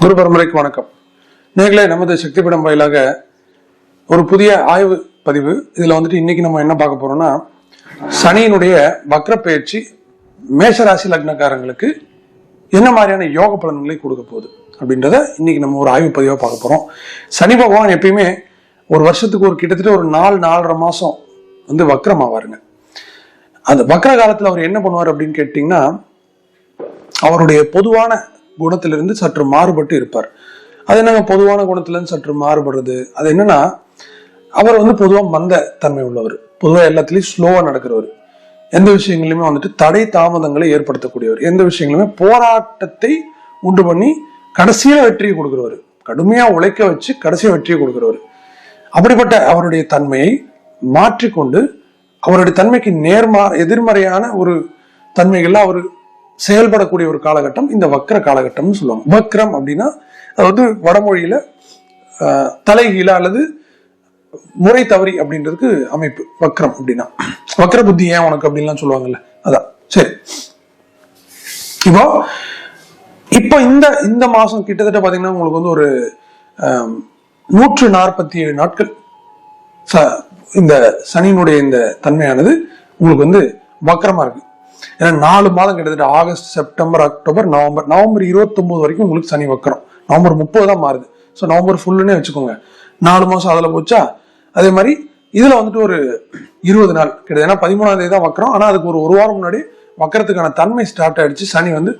குரு பரம்பரைக்கு வணக்கம். நேர்களே நமது சக்திபீடம் வாயிலாக ஒரு புதிய ஆய்வு பதிவு. இதுல வந்துட்டு இன்னைக்கு நம்ம என்ன பார்க்க போறோம்னா சனியினுடைய வக்ர பயிற்சி மேஷராசி லக்னக்காரங்களுக்கு என்ன மாதிரியான யோக பலன்களை கொடுக்க போகுது அப்படின்றத இன்னைக்கு நம்ம ஒரு ஆய்வு பதிவாக பார்க்க போறோம். சனி பகவான் எப்பயுமே ஒரு வருஷத்துக்கு ஒரு கிட்டத்தட்ட ஒரு நாலு நாலரை மாசம் வந்து வக்ரம் ஆவாருங்க அந்த வக்ர காலத்தில் அவர் என்ன பண்ணுவார் அப்படின்னு கேட்டிங்கன்னா அவருடைய பொதுவான குணத்திலிருந்து சற்று மாறுபட்டு இருப்பார். அது என்னங்க பொதுவான குணத்திலிருந்து சற்று மாறுபடுறது? அது என்னன்னா அவர் வந்து பொதுவாக மந்த தன்மை உள்ளவர். பொதுவாக எல்லாத்துலேயும் ஸ்லோவாக நடக்கிறவர். எந்த விஷயங்களையுமே வந்துட்டு தடை தாமதங்களை ஏற்படுத்தக்கூடியவர். எந்த விஷயங்களுமே போராட்டத்தை உண்டு பண்ணி கடைசியாக வெற்றியை கொடுக்குறவர். கடுமையாக உழைக்க வச்சு கடைசியாக வெற்றியை கொடுக்குறவர். அப்படிப்பட்ட அவருடைய தன்மையை மாற்றிக்கொண்டு அவருடைய தன்மைக்கு நேர்மா எதிர்மறையான ஒரு தன்மைகள்லாம் அவர் செயல்படக்கூடிய ஒரு காலகட்டம் இந்த வக்ர காலகட்டம்னு சொல்லுவாங்க. வக்ரம் அப்படின்னா அதாவது வடமொழியில ஆஹ், தலைகீழ அல்லது முறை தவறி அப்படின்றதுக்கு அமைப்பு. வக்ரம் அப்படின்னா. வக்ர புத்தி ஏன் உனக்கு அப்படின்லாம் சொல்லுவாங்கல்ல. அதான். சரி. இப்போ இப்போ இந்த இந்த மாசம் கிட்டத்தட்ட பாத்தீங்கன்னா உங்களுக்கு வந்து ஒரு நூற்று நாற்பத்தி ஏழு நாட்கள் ச- இந்த சனியினுடைய இந்த தன்மையானது உங்களுக்கு வந்து வக்கரமா இருக்கு. ஏன்னா நாலு மாதம் கிட்டத்தட்ட August September October November November 29 வரைக்கும் உங்களுக்கு சனி வைக்கிறோம் நவம்பர் முப்பது தான் மாறுது. ஸோ நவம்பர் ஃபுல்லுன்னே வச்சுக்கோங்க. நாலு மாசம் அதுல போச்சா? அதே மாதிரி இதுல வந்துட்டு ஒரு இருபது நாள் கிட்டத்தட்ட. ஏன்னா பதிமூணாம் தேதி தான் வைக்கிறோம் ஆனா அதுக்கு ஒரு ஒரு வாரம் முன்னாடி வைக்கிறதுக்கான தன்மை ஸ்டார்ட் ஆயிடுச்சு. சனி வந்து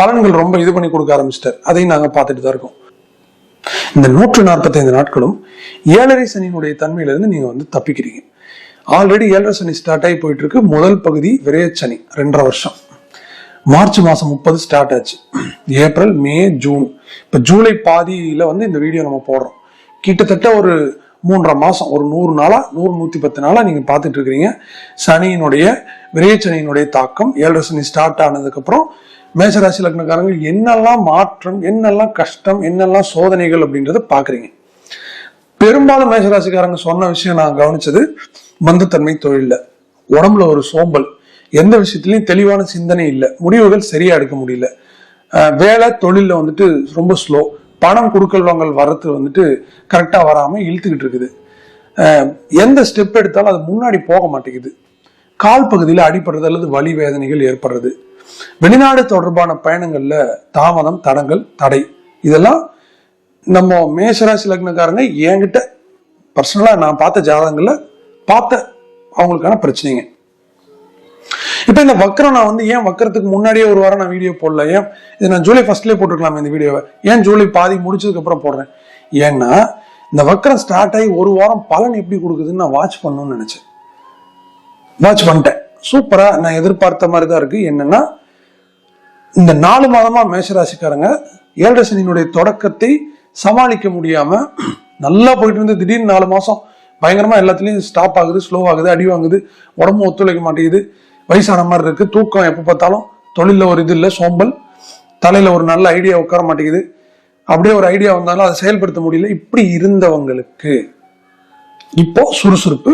பலன்கள் ரொம்ப இது பண்ணி கொடுக்க ஆரம்பிச்சிட்டார். அதையும் நாங்க பார்த்துட்டு தான் இருக்கோம். இந்த நூற்று நாற்பத்தைந்து நாட்களும் ஏழரை சனியினுடைய தன்மையிலிருந்து நீங்க வந்து தப்பிக்கிறீங்க. ஆல்ரெடி ஏழரை சனி ஸ்டார்ட் ஆகி போயிட்டு இருக்கு முதல் பகுதி விரைய சனி ரெண்டரை வருஷம். மார்ச் மாசம் முப்பது ஸ்டார்ட் ஆச்சு. April May June. இப்ப ஜூலை பாதியில வந்து இந்த வீடியோ நம்ம போடுறோம். கிட்டத்தட்ட ஒரு மூன்றரை மாசம் ஒரு நூறு நாளா நூறு நூத்தி பத்து நாளா நீங்க பார்த்துட்டு இருக்கிறீங்க. சனியினுடைய விரைய சனியினுடைய தாக்கம் ஏழரை சனி ஸ்டார்ட் ஆனதுக்கு அப்புறம் மேசராசி லக்னக்காரங்க என்னெல்லாம் மாற்றம் என்னெல்லாம் கஷ்டம் என்னெல்லாம் சோதனைகள் அப்படின்றத பாக்குறீங்க பெரும்பாலும் மேசராசிக்காரங்க சொன்ன விஷயம் நான் கவனிச்சது மந்தத்தன்மை தொழில்ல. உடம்புல ஒரு சோம்பல். எந்த விஷயத்துலையும் தெளிவான சிந்தனை இல்லை. முடிவுகள் சரியா எடுக்க முடியல. வேலை தொழிலில் வந்துட்டு ரொம்ப ஸ்லோ பணம் கொடுக்கல் வாங்கல் வந்துட்டு கரெக்டா வராம இழுத்துக்கிட்டு இருக்குது. எந்த ஸ்டெப் எடுத்தாலும் அது முன்னாடி போக மாட்டேங்குது. கால் பகுதியில் அடிபடுறது அல்லது வலி வேதனைகள் ஏற்படுறது. வெளிநாடு தொடர்பான பயணங்கள்ல தாமதம் தடங்கள் தடை. இதெல்லாம் நம்ம மேஷராசி லக்னக்காரங்க என்கிட்ட பர்சனலா நான் பார்த்த ஜாதகங்கள்ல பார்த்த அவங்களுக்கான பிரச்சனைங்க. இப்ப இந்த வக்கரம் நான் வந்து ஏன் வக்கரத்துக்கு முன்னாடியே ஒரு வாரம் நான் வீடியோ போடல? ஏன்? இது நான் ஜூலை ஃபர்ஸ்ட்லேயே போட்டுருக்கலாம் இந்த வீடியோவை. ஏன் ஜூலை பாதி முடிச்சதுக்கு அப்புறம் போடுறேன்? ஏன்னா இந்த வக்கரம் ஸ்டார்ட் ஆகி ஒரு வாரம் பலன் எப்படி கொடுக்குதுன்னு நான் வாட்ச் பண்ணணும்னு நினைச்சேன். வாட்ச் பண்ணிட்டேன். சூப்பரா நான் எதிர்பார்த்த மாதிரி தான் இருக்கு. என்னன்னா இந்த நாலு மாதமா மேஷராசிக்காரங்க ஏழரை சனியினுடைய தொடக்கத்தை சமாளிக்க முடியாம நல்லா போயிட்டு இருந்து திடீர்னு நாலு மாசம் பயங்கரமா எல்லாத்துலயும் ஸ்டாப் ஆகுது ஸ்லோ ஆகுது அடி வாங்குது உடம்பு ஒத்துழைக்க மாட்டேங்குது. வயசான மாதிரி இருக்கு. தூக்கம் எப்ப பார்த்தாலும் தொழில ஒரு இது இல்லை சோம்பல். தலையில ஒரு நல்ல ஐடியா உட்கார மாட்டேங்குது. அப்படியே ஒரு ஐடியா வந்தாலும் அதை செயல்படுத்த முடியல. இப்படி இருந்தவங்களுக்கு இப்போ சுறுசுறுப்பு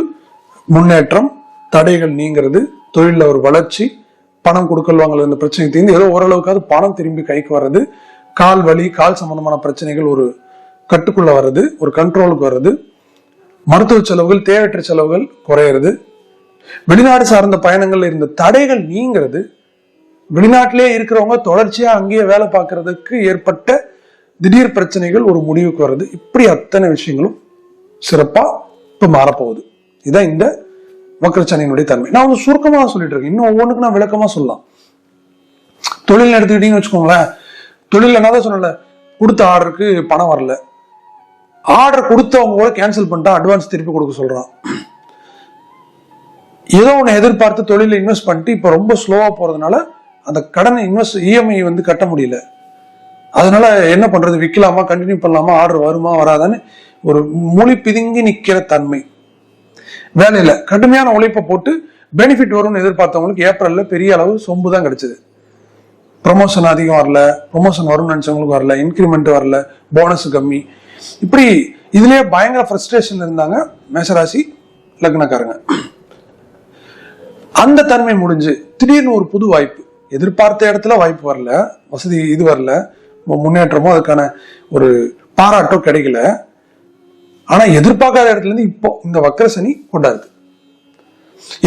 முன்னேற்றம் தடைகள் நீங்கிறது தொழிலில் ஒரு வளர்ச்சி பணம் கொடுக்கல் வாங்கல இந்த பிரச்சனை தீர்ந்து ஏதோ ஓரளவுக்காவது பணம் திரும்பி கைக்கு வர்றது கால் வலி கால் சம்பந்தமான பிரச்சனைகள் ஒரு கட்டுக்குள்ள வர்றது ஒரு கண்ட்ரோலுக்கு வர்றது மருத்துவ செலவுகள் தேவையற்ற செலவுகள் குறையிறது. வெளிநாடு சார்ந்த பயணங்கள்ல இருந்த தடைகள் நீங்கிறது. வெளிநாட்டிலே இருக்கிறவங்க தொடர்ச்சியா அங்கேயே வேலை பார்க்கறதுக்கு ஏற்பட்ட திடீர் பிரச்சனைகள் ஒரு முடிவுக்கு வருது இப்படி அத்தனை விஷயங்களும் சிறப்பா இப்ப மாறப்போகுது. இதான் இந்த வக்கரச்சனையினுடைய தன்மை. நான் வந்து சுருக்கமா சொல்லிட்டு இருக்கேன். இன்னும் ஒவ்வொன்றுக்கு நான் விளக்கமா சொல்லலாம். தொழில் எடுத்துக்கிட்டீங்கன்னு வச்சுக்கோங்களேன். தொழில் என்னதான் சொன்னல கொடுத்த ஆர்டருக்கு பணம் வரல. ஆர்டர் கொடுத்தவங்க கூட கேன்சல் பண்ணிட்டா அட்வான்ஸ் திருப்பி கொடுக்க சொல்றான். ஏதோ ஒன்று எதிர்பார்த்து தொழில இன்வெஸ்ட் பண்ணிட்டு இப்போ ரொம்ப ஸ்லோவாக போறதுனால அந்த கடனை இன்வெஸ்ட் இஎம்ஐ வந்து கட்ட முடியல. அதனால என்ன பண்றது? விற்கலாமா கண்டினியூ பண்ணலாமா? ஆர்டர் வருமா? வராதான்னு ஒரு மொழி பிதுங்கி நிற்கிற தன்மை. வேலையில் கடுமையான உழைப்பை போட்டு பெனிஃபிட் வரும்னு எதிர்பார்த்தவங்களுக்கு ஏப்ரல்ல பெரிய அளவு சொம்பு தான் கிடைச்சது. ப்ரொமோஷன் அதிகம் வரல. ப்ரொமோஷன் வரும்னு நினச்சவங்களுக்கு வரல. இன்க்ரிமெண்ட் வரல. போனஸ் கம்மி. இப்படி இதுலயே பயங்கர ஃப்ரஸ்ட்ரேஷன் இருந்தாங்க மேஷராசி லக்னக்காரங்க. அந்த தன்மை முடிஞ்சு திடீர்னு ஒரு புது வாய்ப்பு. எதிர்பார்த்த இடத்துல வாய்ப்பு வரல வசதி இது வரல முன்னேற்றமோ அதுக்கான ஒரு பாராட்டோ கிடைக்கல. ஆனா எதிர்பார்க்காத இடத்துல இருந்து இப்போ இந்த வக்கர சனி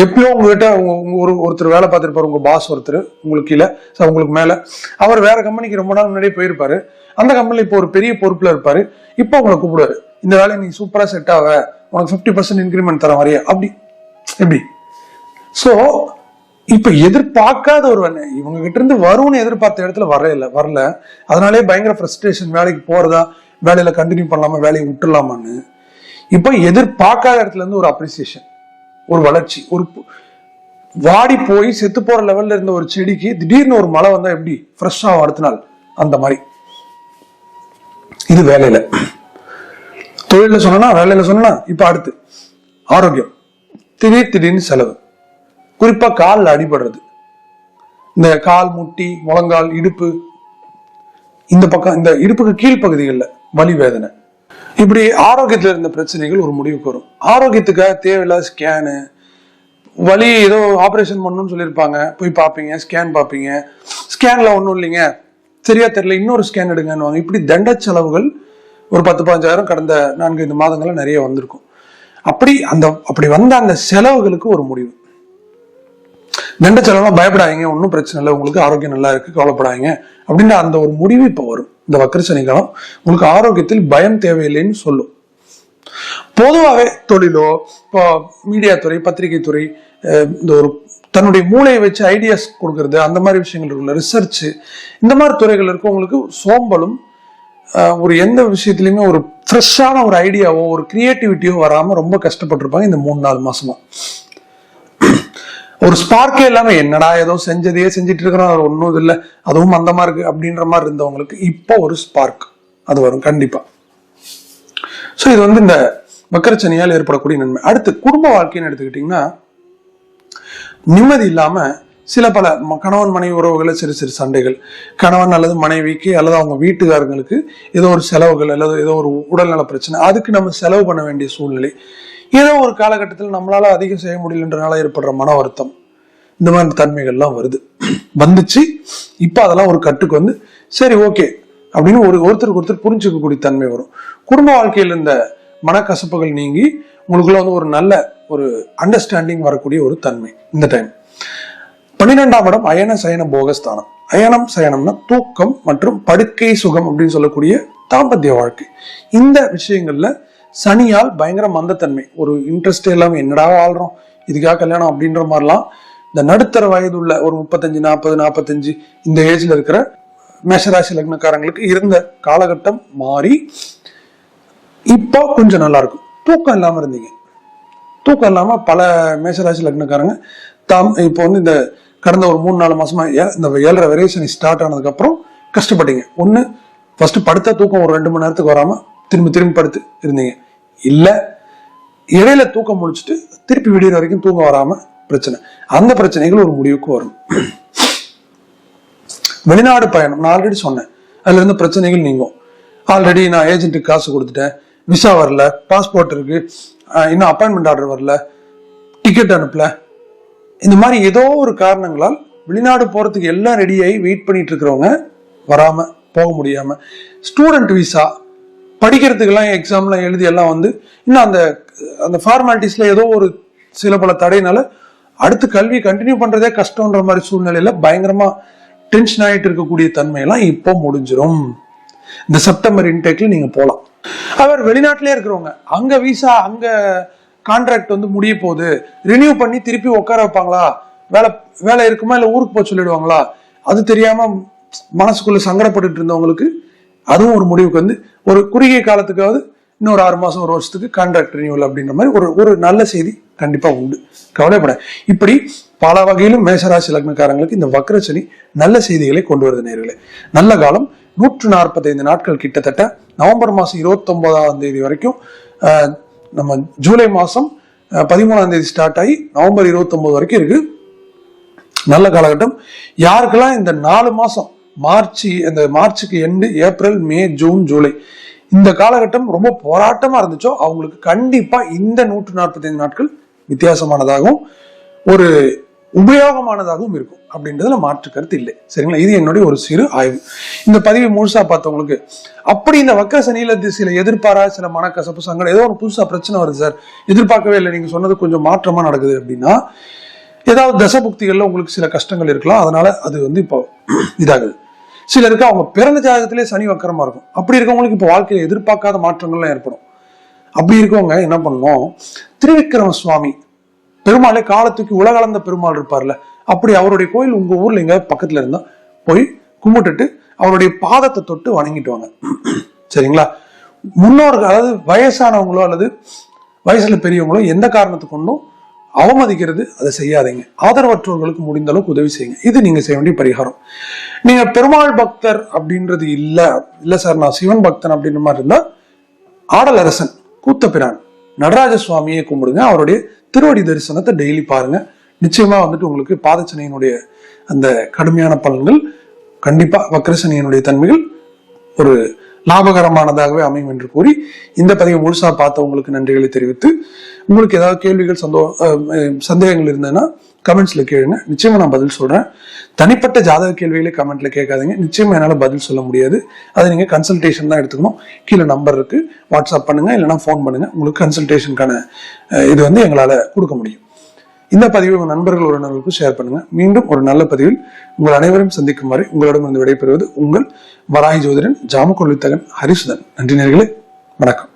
எப்பயோ உங்ககிட்ட உங்க ஒரு ஒருத்தர் வேலை பார்த்துருப்பாரு உங்க பாஸ் ஒருத்தர் உங்களுக்கு கீழே உங்களுக்கு மேல. அவர் வேற கம்பெனிக்கு ரொம்ப நாள் முன்னாடியே போயிருப்பாரு. அந்த கம்பெனில இப்போ ஒரு பெரிய பொறுப்புல இருப்பாரு. இப்போ உங்களை கூப்பிடுவாரு. இந்த வேலையை நீ சூப்பரா செட் ஆவ உனக்கு ஃபிஃப்டி பர்சன்ட் இன்க்ரிமெண்ட் தர மாதிரியே. அப்படி. எப்படி? சோ இப்ப எதிர்பார்க்காத ஒரு இவங்க கிட்ட இருந்து வரும்னு எதிர்பார்த்த இடத்துல வரல இல்லை வரல. அதனாலே பயங்கர ஃப்ரஸ்ட்ரேஷன் வேலைக்கு போறதா? வேலையில கண்டினியூ பண்ணலாமா? வேலையை விட்டுலாமான்னு இப்போ எதிர்பார்க்காத இடத்துல இருந்து ஒரு அப்ரிசியேஷன் ஒரு வளர்ச்சி ஒரு வாடி போய் செத்து போற லெவல்ல இருந்த ஒரு செடிக்கு திடீர்னு ஒரு மழை வந்தா எப்படி? ஃப்ரெஷ்ஷா அடுத்த நாள் அந்த மாதிரி. இது வேலையில. தொழில சொன்னா வேலையில சொன்னா இப்ப அடுத்து. ஆரோக்கியம். திடீர் திடீர்னு செலவு. குறிப்பா கால்ல அடிபடுறது. இந்த கால் முட்டி முழங்கால் இடுப்பு. இந்த பக்கம் இந்த இடுப்புக்கு கீழ்ப்பகுதிகளில் வலி வேதனை. இப்படி ஆரோக்கியத்தில் இருந்த பிரச்சனைகள் ஒரு முடிவுக்கு வரும். ஆரோக்கியத்துக்காக தேவையில்லாத ஸ்கேனு வலி ஏதோ ஆப்ரேஷன் பண்ணணும்னு சொல்லியிருப்பாங்க. போய் பார்ப்பீங்க ஸ்கேன் பார்ப்பீங்க. ஸ்கேனில் ஒன்றும் இல்லைங்க. சரியா தெரியல இன்னொரு ஸ்கேன் எடுங்கன்னுவாங்க. இப்படி தண்ட செலவுகள் ஒரு பத்து பதினஞ்சாயிரம் கடந்த நான்கு ஐந்து மாதங்களில் நிறைய வந்திருக்கும். அப்படி அந்த அப்படி வந்த அந்த செலவுகளுக்கு ஒரு முடிவு. தண்ட செலவுலாம் பயப்படாதீங்க ஒன்றும் பிரச்சனை இல்லை. உங்களுக்கு ஆரோக்கியம் நல்லா இருக்கு கவலைப்படாதீங்க. அப்படின்ற அந்த ஒரு முடிவு இப்போ வரும். இந்த வக்கர சனிக்காலம் உங்களுக்கு ஆரோக்கியத்தில் பயம் தேவையில்லைன்னு சொல்லும். பொதுவாகவே தொழிலோ இப்போ மீடியா துறை பத்திரிகை துறை இந்த ஒரு தன்னுடைய மூளையை வச்சு ஐடியாஸ் கொடுக்கறது அந்த மாதிரி விஷயங்கள் இருக்குல்ல ரிசர்ச் இந்த மாதிரி துறைகள் இருக்கவங்களுக்கு சோம்பலும் ஒரு எந்த விஷயத்துலையுமே ஒரு ஃப்ரெஷ்ஷான ஒரு ஐடியாவோ ஒரு கிரியேட்டிவிட்டியோ வராமல் ரொம்ப கஷ்டப்பட்டிருப்பாங்க இந்த மூணு நாலு மாசமா. ஒரு ஸ்பார்க்கே இல்லாம என்னடா ஏதோ செஞ்சதையே செஞ்சுட்டு இருக்கிறோம் அது ஒன்றும் இல்லை. அதுவும் மந்தமா இருக்கு அப்படின்ற மாதிரி இருந்தவங்களுக்கு இப்போ ஒரு ஸ்பார்க் அது வரும் கண்டிப்பா. ஸோ இது வந்து இந்த வக்கரச்சனியால் ஏற்படக்கூடிய நன்மை. அடுத்து குடும்ப வாழ்க்கைன்னு எடுத்துக்கிட்டிங்கன்னா நிம்மதி இல்லாம சில பல கணவன் மனைவி உறவுகளில் சிறு சிறு சண்டைகள். கணவன் அல்லது மனைவிக்கு அல்லது அவங்க வீட்டுக்காரங்களுக்கு ஏதோ ஒரு செலவுகள் அல்லது ஏதோ ஒரு உடல்நல பிரச்சனை அதுக்கு நம்ம செலவு பண்ண வேண்டிய சூழ்நிலை. ஏதோ ஒரு காலகட்டத்தில் நம்மளால அதிகம் செய்ய முடியலன்றனால ஏற்படுற மன வருத்தம் இந்த மாதிரி தன்மைகள்லாம் வருது. வந்துச்சு. இப்போ அதெல்லாம் ஒரு கட்டுக்கு வந்து சரி ஓகே அப்படின்னு ஒரு ஒருத்தருக்கு ஒருத்தர் புரிஞ்சுக்கக்கூடிய தன்மை வரும். குடும்ப வாழ்க்கையில் இந்த மனக்கசப்புகள் நீங்கி உங்களுக்குள்ள வந்து ஒரு நல்ல ஒரு அண்டர்ஸ்டாண்டிங் வரக்கூடிய ஒரு தன்மை இந்த டைம் பன்னிரெண்டாம் இடம் அயன சயன போகஸ்தானம். அயனம் சயனம்னா தூக்கம் மற்றும் படுக்கை சுகம் அப்படின்னு சொல்லக்கூடிய தாம்பத்திய வாழ்க்கை. இந்த விஷயங்கள்ல சனியால் பயங்கர மந்தத்தன்மை. ஒரு இன்ட்ரெஸ்ட் இல்லாமல் என்னடா வாழ்றோம்? இதுக்காக கல்யாணம் அப்படின்ற மாதிரிலாம் இந்த நடுத்தர வயது உள்ள ஒரு முப்பத்தஞ்சு நாற்பது நாற்பத்தஞ்சு இந்த ஏஜ்ல இருக்கிற மேஷராசி லக்னக்காரங்களுக்கு இருந்த காலகட்டம் மாறி இப்போ கொஞ்சம் நல்லா இருக்கும். தூக்கம் இல்லாமல் இருந்தீங்க. தூக்கம் இல்லாமல் பல மேஷராசி லக்னக்காரங்க தாம் இப்போ வந்து இந்த கடந்த ஒரு மூணு நாலு மாசமா ஏ- இந்த ஏழரை வெரியேஷன் ஸ்டார்ட் ஆனதுக்கு அப்புறம் கஷ்டப்பட்டீங்க. ஒன்று ஃபர்ஸ்ட் படுத்த தூக்கம் ஒரு ரெண்டு மணி நேரத்துக்கு வராமல் திரும்பி திரும்பி படுத்து இருந்தீங்க. இல்ல. இடையில தூக்கம் முடிச்சுட்டு திருப்பி விடுகிற வரைக்கும் தூக்கம் வராம பிரச்சனை. அந்த பிரச்சனைகள் ஒரு முடிவுக்கு வரும். வெளிநாடு பயணம் நான் ஆல்ரெடி சொன்னேன். அதுல இருந்து பிரச்சனைகள் நீங்கும். ஆல்ரெடி நான் ஏஜென்ட்டுக்கு காசு கொடுத்துட்டேன். விசா வரல பாஸ்போர்ட் இருக்கு. ஆஹ் இன்னும் அப்பாயின்மெண்ட் ஆர்டர் வரல. டிக்கெட் அனுப்பல. இந்த மாதிரி ஏதோ ஒரு காரணங்களால் வெளிநாடு போறதுக்கு எல்லாம் ரெடியாகி வெயிட் பண்ணிட்டு இருக்கிறவங்க வராம போக முடியாம ஸ்டூடெண்ட் விசா படிக்கிறதுக்கெல்லாம் எக்ஸாம்லாம் எழுதி எல்லாம் வந்து இன்னும் அந்த அந்த ஃபார்மாலிட்டிஸில் ஏதோ ஒரு சில பல தடையினால அடுத்து கல்வி கண்டினியூ பண்ணுறதே கஷ்டம்ன்ற மாதிரி சூழ்நிலையில் பயங்கரமாக டென்ஷன் ஆகிட்டு இருக்கக்கூடிய தன்மையெல்லாம் இப்போ முடிஞ்சிடும் இந்த செப்டம்பர் இன்டேக்ல நீங்கள் போகலாம் அவர் வெளிநாட்டிலே இருக்கிறவங்க அங்கே விசா அங்கே கான்ட்ராக்ட் வந்து முடிய போகுது ரினியூ பண்ணி திருப்பி உட்கார வைப்பாங்களா? வேலை வேலை இருக்குமா? இல்லை ஊருக்கு போக சொல்லிடுவாங்களா? அது தெரியாமல் மனசுக்குள்ளே சங்கடப்பட்டு இருந்தவங்களுக்கு அதுவும் ஒரு முடிவுக்கு வந்து ஒரு குறுகிய காலத்துக்காவது இன்னொரு ஆறு மாதம் ஒரு வருஷத்துக்கு கான்ட்ராக்ட் ரினியூவல் அப்படின்ற மாதிரி ஒரு ஒரு நல்ல செய்தி கண்டிப்பாக உண்டு. கவலைப்பட இப்படி பல வகையிலும் மேசராசி லக்னக்காரங்களுக்கு இந்த வக்ரசனி நல்ல செய்திகளை கொண்டு வருது நேர்களே. நல்ல காலம் நூற்று நாற்பத்தைந்து நாட்கள் கிட்டத்தட்ட நவம்பர் மாதம் இருபத்தொன்பதாம் தேதி வரைக்கும் ஆஹ், நம்ம ஜூலை மாதம் பதிமூணாம் தேதி ஸ்டார்ட் ஆகி நவம்பர் இருபத்தொம்போது வரைக்கும் இருக்கு. நல்ல காலகட்டம். யாருக்கெல்லாம் இந்த நாலு மாதம் மார்ச் அந்த மார்ச்சுக்கு end April May June July. இந்த காலகட்டம் ரொம்ப போராட்டமா இருந்துச்சோ அவங்களுக்கு கண்டிப்பா இந்த நூற்று நாற்பத்தைந்து நாட்கள் வித்தியாசமானதாகவும் ஒரு உபயோகமானதாகவும் இருக்கும். அப்படின்றதுல மாற்று கருத்து இல்லை. சரிங்களா? இது என்னுடைய ஒரு சிறு ஆய்வு. இந்த பதிவை முழுசா பார்த்தவங்களுக்கு அப்படி இந்த வக்கர சனியில சில எதிர்பாரா சில மனக்கசப்பு சங்கடம் ஏதோ ஒரு புதுசா பிரச்சனை வருது சார். எதிர்பார்க்கவே இல்லை. நீங்க சொன்னது கொஞ்சம் மாற்றமா நடக்குது அப்படின்னா ஏதாவது தசபுக்திகள்ல உங்களுக்கு சில கஷ்டங்கள் இருக்கலாம். அதனால அது வந்து இப்போ இதாகுது. சிலருக்கு அவங்க பிறந்த ஜாதகத்திலே சனி வக்கரமா இருக்கும். அப்படி இருக்கவங்களுக்கு இப்போ வாழ்க்கையில எதிர்பார்க்காத மாற்றங்கள்லாம் ஏற்படும். அப்படி இருக்கவங்க என்ன பண்ணணும்? திருவிக்கிரம சுவாமி பெருமாளே காலத்துக்கு உலகளந்த பெருமாள் இருப்பார்ல அப்படி அவருடைய கோயில் உங்க ஊர்ல எங்க பக்கத்துல இருந்தா போய் கும்பிட்டுட்டு அவருடைய பாதத்தை தொட்டு வணங்கிட்டு வாங்க. சரிங்களா? முன்னோர்கள் அதாவது வயசானவங்களோ அல்லது வயசுல பெரியவங்களோ எந்த காரணத்துக்கு கொண்டும் அவமதிக்கிறது அதை செய்யாதீங்க. ஆதரவற்றவர்களுக்கு முடிந்த அளவுக்கு உதவி செய்யுங்க. இது நீங்க செய்ய வேண்டிய பரிகாரம். நீங்க பெருமாள் பக்தர் அப்படின்றது இல்ல இல்ல சார் நான் சிவன் பக்தன் அப்படின்ற மாதிரி இருந்தா ஆடலரசன் கூத்தபிரான் நடராஜ சுவாமியை கும்பிடுங்க. அவருடைய திருவடி தரிசனத்தை டெய்லி பாருங்க. நிச்சயமா வந்துட்டு உங்களுக்கு பாதச்சனையினுடைய அந்த கடுமையான பலன்கள் கண்டிப்பா வக்ரசனையினுடைய தன்மைகள் ஒரு லாபகரமானதாகவே அமையும் என்று கூறி இந்த பதிவை முழுசா பார்த்த உங்களுக்கு நன்றிகளை தெரிவித்து உங்களுக்கு ஏதாவது கேள்விகள் சந்தோ சந்தேகங்கள் இருந்ததுன்னா கமெண்ட்ஸ்ல கேளுங்க. நிச்சயமா நான் பதில் சொல்றேன். தனிப்பட்ட ஜாதக கேள்விகளை கமெண்ட்ல கேட்காதீங்க. நிச்சயமா என்னால பதில் சொல்ல முடியாது. அதை நீங்க கன்சல்டேஷன் தான் எடுத்துக்கணும். கீழே நம்பர் இருக்கு. வாட்ஸ்அப் பண்ணுங்க. இல்லைன்னா ஃபோன் பண்ணுங்க. உங்களுக்கு கன்சல்டேஷனுக்கான இது வந்து எங்களால கொடுக்க முடியும். இந்த பதிவை உங்கள் நண்பர்கள் உறவினர்களுக்கும் ஷேர் பண்ணுங்க. மீண்டும் ஒரு நல்ல பதிவில் உங்கள் அனைவரும் சந்திக்கும் வரை உங்களிடம் வந்து விடைபெறுவது உங்கள் வராய் ஜோதிடன் ஜாமக்கொள்ளித்தகன் ஹரிசுதன். நன்றி நேர்களே. வணக்கம்.